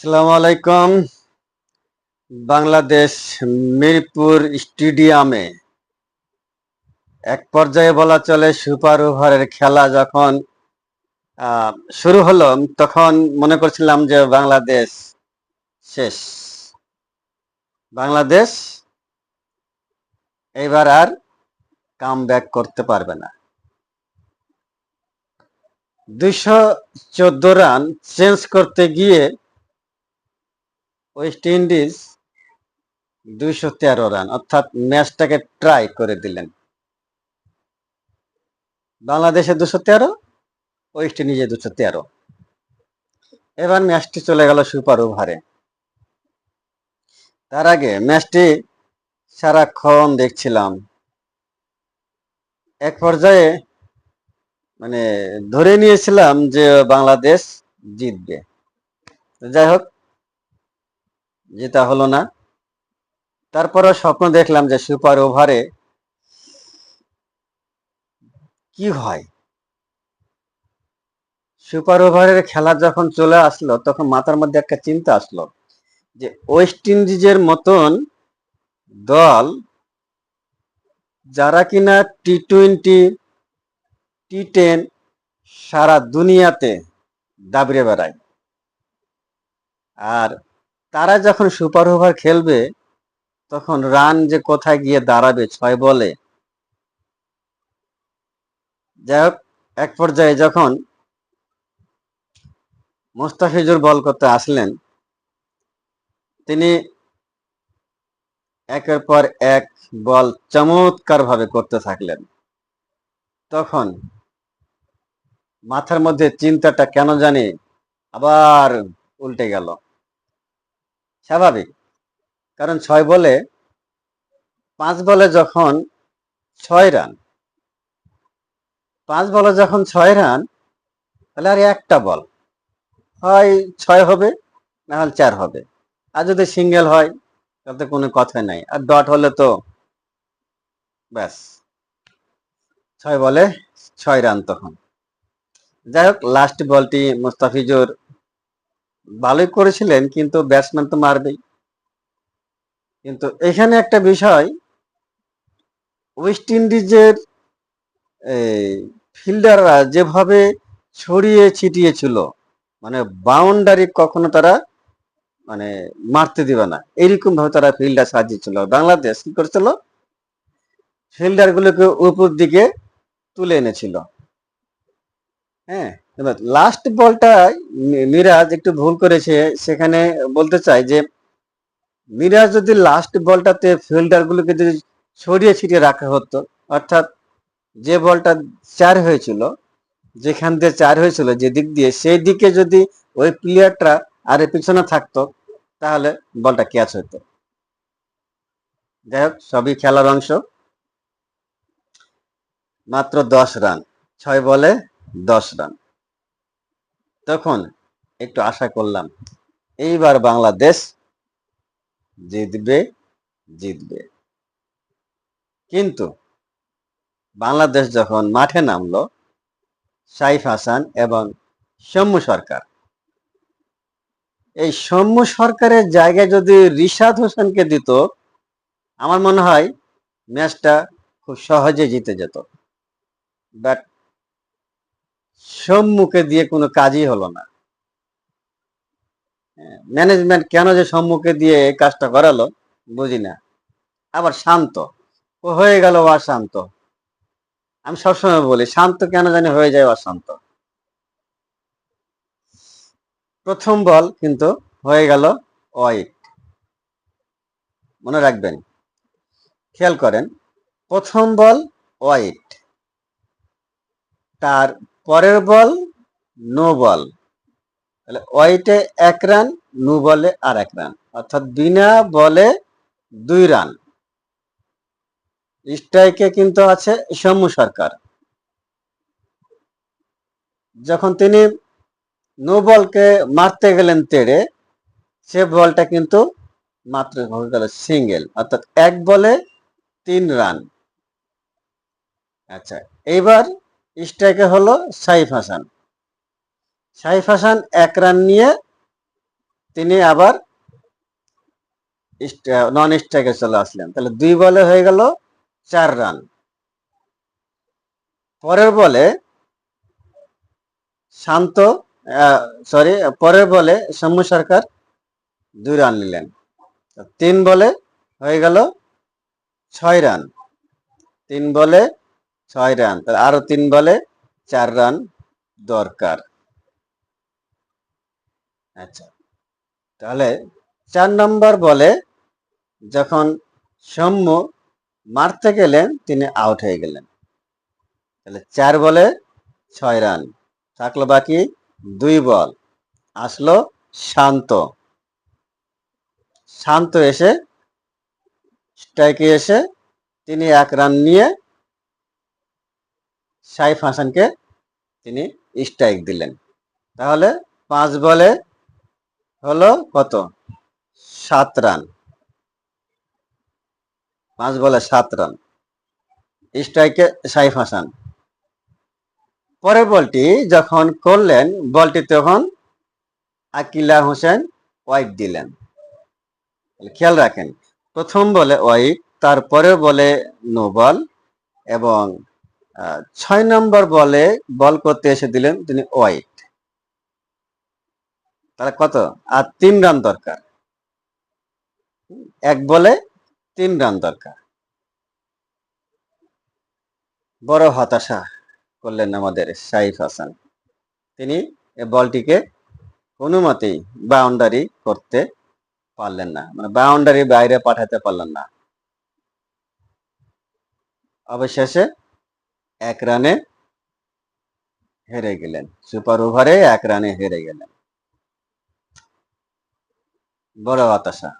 আসসালামু আলাইকুম। বাংলাদেশ মিরপুর স্টেডিয়ামে এক পর্যায়ে বলা চলে সুপার ওভারের খেলা যখন শুরু হলো, তখন মনে করছিলাম যে বাংলাদেশ শেষ। বাংলাদেশ এবার আর কাম করতে পারবে না। দুইশো চোদ্দ রান চেঞ্জ করতে গিয়ে ওয়েস্ট ইন্ডিজ দুইশো তেরো রান অর্থাৎ ম্যাচটাকে ট্রাই করে দিলেন। বাংলাদেশে দুশো তেরো ওয়েস্ট ইন্ডিজে দুশো তেরো। এবার ম্যাচটি চলে গেল সুপার ওভারে তার আগে ম্যাচটি সারাক্ষণ দেখছিলাম। এক পর্যায়ে মানে ধরে নিয়েছিলাম যে বাংলাদেশ জিতবে। যাই হোক যেটা হলো না। তারপরে স্বপ্ন দেখলাম যে সুপার ওভারে কি হয়? সুপার ওভারের খেলা যখন চলে আসলো, তখন মাথার মধ্যে একটা চিন্তা আসলো যে ওয়েস্ট ইন্ডিজের মতন দল যারা কিনা টি টোয়েন্টি টি টেন সারা দুনিয়াতে দাবড়ে বেড়ায়। আর তারা যখন সুপার ওভার খেলবে, তখন রান যে কোথায় গিয়ে দাঁড়াবে ছয় বলে। যাই হোক, এক পর্যায়ে যখন মোস্তাফিজুর বল করতে আসলেন, তিনি একের পর এক বল চমৎকার ভাবে করতে থাকলেন। তখন মাথার মধ্যে চিন্তাটা কেন জানি আবার উল্টে গেল। স্বাভাবিক। কারণ ছয় বলে, পাঁচ বলে যখন ছয় রান, পাঁচ বলে যখন ছয় রান, তাহলে আর একটা বল। হয় ছয় হবে, না হলে চার হবে। আর যদি সিঙ্গেল হয় তাতে কোনো কথা নাই। আর ডট হলে তো ব্যাস, ছয় বলে ছয় রান তখন। যাই হোক লাস্ট বলটি মুস্তাফিজুর ভালোই করেছিলেন, কিন্তু ব্যাটসম্যান তো মারবেই। কিন্তু এখানে একটা বিষয় ওয়েস্ট ইন্ডিজের ফিল্ডাররা যেভাবে ছড়িয়ে ছিটিয়ে ছিল মানে বাউন্ডারি কখনো তারা মানে মারতে দিবে না। এইরকম ভাবে তারা ফিল্ডার সাজিয়েছিল। বাংলাদেশ কি করেছিল? ফিল্ডার গুলোকে উপর দিকে তুলে এনেছিল। হ্যাঁ? এবার লাস্ট বলটা মিরাজ একটু ভুল করেছে, সেখানে বলতে চাই যে মিরাজ যদি লাস্ট বলটাতে ফিল্ডার গুলোকে যদি ছড়িয়ে ছিটিয়ে রাখা হতো, অর্থাৎ যে বলটা চার হয়েছিল, যেখান দিয়ে চার হয়েছিল যে দিক দিয়ে, সেই দিকে যদি ওই প্লেয়ারটা আর পিছনে থাকতো, তাহলে বলটা ক্যাচ হতো। যাই হোক, সবই খেলার অংশ। মাত্র দশ রান ছয় বলে দশ রান তখন একটু আশা করলাম, এইবার বাংলাদেশ জিতবে জিতবে। কিন্তু বাংলাদেশ যখন মাঠে নামলো, সাইফ হাসান এবং সৌম্য সরকার, এই সৌম্য সরকারের জায়গায় যদি রিশাদ হোসেনকে দিত, আমার মনে হয় ম্যাচটা খুব সহজে জিতে যেত। বাট সম্মুখে দিয়ে কোনো কাজই হলো না। ম্যানেজমেন্ট কেন যে সম্মুখে দিয়ে কাজটা করালো বুঝি না। আবার শান্ত। ও হয়ে গেল অশান্ত। আমি সবসময় বলি, শান্ত কেন জানি হয়ে যায় অশান্ত। প্রথম বল কিন্তু হয়ে গেল ওয়াইট মনে রাখবেন, খেয়াল করেন, প্রথম বল ওয়াইট তার পরের বল নো বল। তাহলে ওয়াইটে এক রান, নো বলে আর এক রান। অর্থাৎ বিনা বলে দুই রান। স্ট্রাইকে কিন্তু আছে সৌম্য সরকার। যখন তিনি নো বলকে মারতে গেলেন তেড়ে, সে বলটা কিন্তু মাত্র হয়ে গেল সিঙ্গেল। অর্থাৎ এক বলে তিন রান। আচ্ছা এইবার স্ট্রাইকে হলো সাইফ হাসান। সাইফ হাসান এক রান নিয়ে তিনি আবার নন স্ট্রাইকে চলে আসলেন। তাহলে দুই বলে হয়ে গেল চার রান। পরের বলে শান্ত সরি পরের বলে সৌম্য সরকার দুই রান নিলেন। তিন বলে হয়ে গেল ছয় রান। তিন বলে ছয় রান। তাহলে আরও তিন বলে চার রান দরকার। আচ্ছা তাহলে চার নম্বর বলে যখন সৌম্য মারতে গেলেন, তিনি আউট হয়ে গেলেন। তাহলে চার বলে ছয় রান। থাকল বাকি দুই বল। আসলো শান্ত। শান্ত এসে স্ট্রাইকে এসে তিনি এক রান নিয়ে সাইফ হাসানকে তিনি স্ট্রাইক দিলেন। তাহলে পাঁচ বলে হলো কত? সাত রান। পাঁচ বলে সাত রান। স্ট্রাইকে সাইফ হাসান। পরের বলটি যখন করলেন, বলটি তখন আকিলা হোসেন ওয়াইট দিলেন। খেয়াল রাখেন, প্রথম বলে ওয়াইট তারপরে বলে নো বল এবং ছয় নম্বর বলে বল করতে এসে দিলেন তিনি ওয়াইট। তাহলে কত? আর তিন রান দরকার। এক বলে তিন রান দরকার। বড় হতাশা করলেন আমাদের সাইফ হাসান। তিনি এ বলটিকে কোনো মতেই বাউন্ডারি করতে পারলেন না। মানে বাউন্ডারি বাইরে পাঠাতে পারলেন না। অবশেষে এক রানে হেরে গেলেন। সুপার ওভারে এক রানে হেরে গেলেন। বড় হতাশা,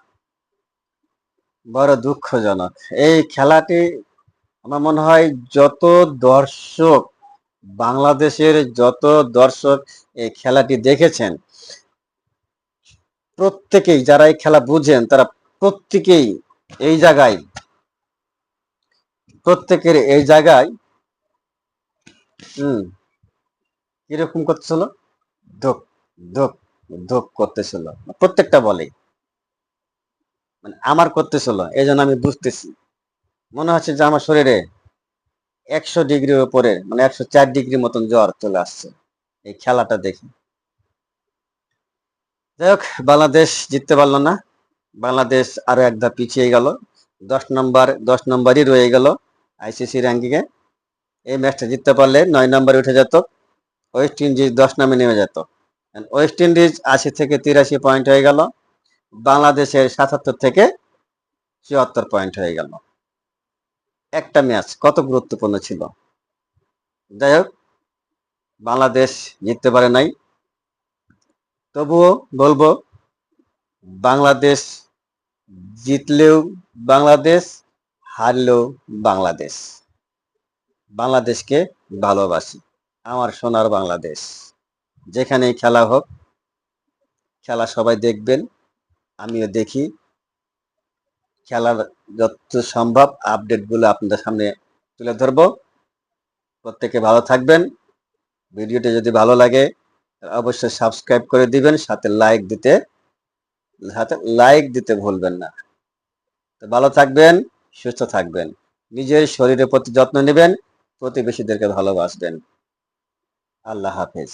বড় দুঃখজনক। এই খেলাটি আমার মনে হয় যত দর্শক, বাংলাদেশের যত দর্শক এই খেলাটি দেখেছেন, প্রত্যেকেই যারা এই খেলা বুঝেন, তারা প্রত্যেকেই এই জায়গায়, প্রত্যেকের এই জায়গায় হুম। কীরকম করতেছিল? ধোক ধোক ধোক করতেছিল। প্রত্যেকটা বলে মানে আমার করতেছিল এই জন্য আমি বুঝতেছি। মনে হচ্ছে যে আমার শরীরে একশো ডিগ্রি উপরে মানে একশো চার ডিগ্রি মতন জ্বর চলে আসছে। এই খেলাটা দেখে। যাই হোক, বাংলাদেশ জিততে পারল না। বাংলাদেশ আরও এক ধাপ পিছিয়ে গেল। দশ নম্বর, দশ নম্বরই রয়ে গেল আইসিসি র্যাঙ্কিংয়ে। এই ম্যাচটা জিততে পারলে নয় নম্বরে উঠে যেত, ওয়েস্ট ইন্ডিজ দশ নামে নেমে যেত। ওয়েস্ট ইন্ডিজ আশি থেকে তিরাশি পয়েন্ট হয়ে গেল, বাংলাদেশের সাতাত্তর থেকে চুয়াত্তর পয়েন্ট হয়ে গেল। একটা ম্যাচ কত গুরুত্বপূর্ণ ছিল? যাই হোক, বাংলাদেশ জিততে পারে নাই। তবুও বলব, বাংলাদেশ জিতলেও বাংলাদেশ, হারলেও বাংলাদেশ। বাংলাদেশকে ভালোবাসি। আমার সোনার বাংলাদেশ। যেখানেই খেলা হোক, খেলা সবাই দেখবেন, আমিও দেখি। খেলার যত সম্ভব আপডেটগুলো আপনাদের সামনে তুলে ধরবো। প্রত্যেকে ভালো থাকবেন। ভিডিওটি যদি ভালো লাগে, অবশ্যই সাবস্ক্রাইব করে দিবেন, সাথে লাইক দিতে, সাথে লাইক দিতে ভুলবেন না। তো ভালো থাকবেন, সুস্থ থাকবেন। নিজের শরীরের প্রতি যত্ন নেবেন প্রতিবেশীদেরকে ভালোবাসবেন। আল্লাহ হাফেজ।